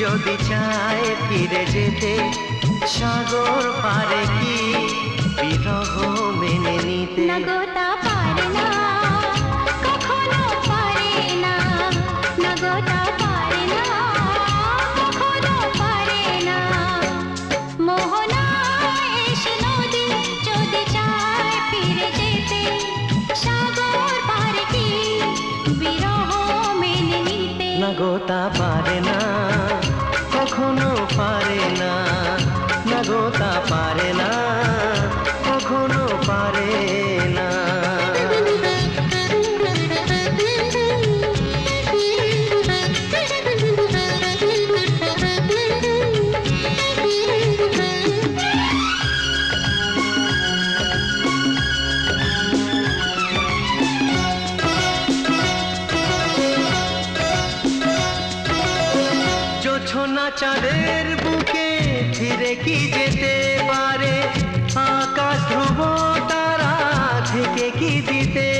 যদি চায় ফিরে যেতে সাগর পারে কি বিরহ মেনে নিতে? নগতা পারে না কখনো পারে না। নগতা পারে না কখনো পারে না। মোহনা এসে নদী যদি চায় ফিরে যেতে সাগর পারে কি বিরহ মেনে নিতে? নগতা পারে না। কখনো চাঁদের বুকে ফিরে কি যেতে পারে? আকাশ ধ্রুব তারা থেকে কি দিতে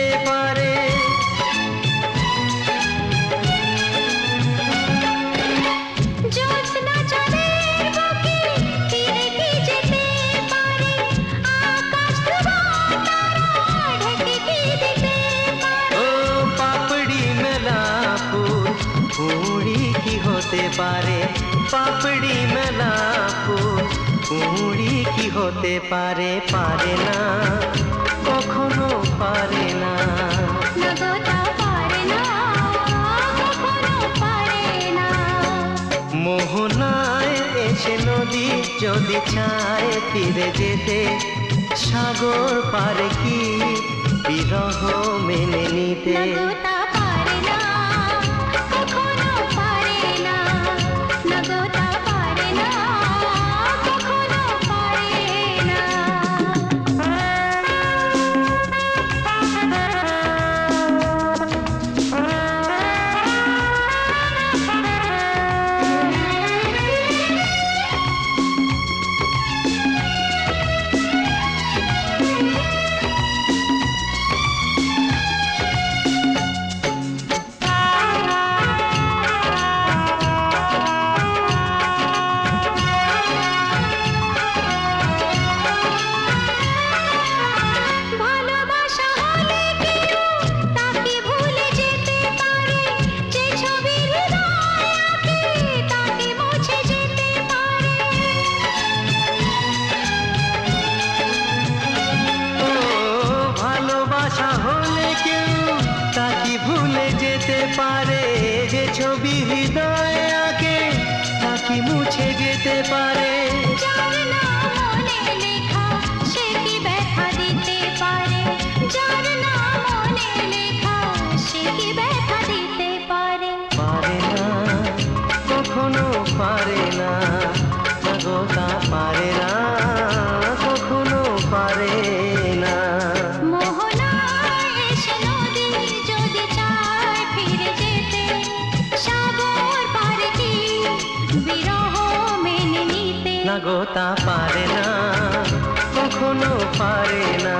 হতে পারে পাপড়ি মেলা ফুল। কুড়ি কি হতে পারে পারে না কখনো পারে না। নগতা পারে না কখনো পারে না। মোহনায় এসে নদী যদি চায় ফিরে যেতে সাগর পারে কি বিরহ মেনে নিতে? পারে না হলে কেউ তাকে ভুলে যেতে পারে। যে ছবি হৃদয়ে মেনে নিতে নগতা পারে না কখনো পারে না।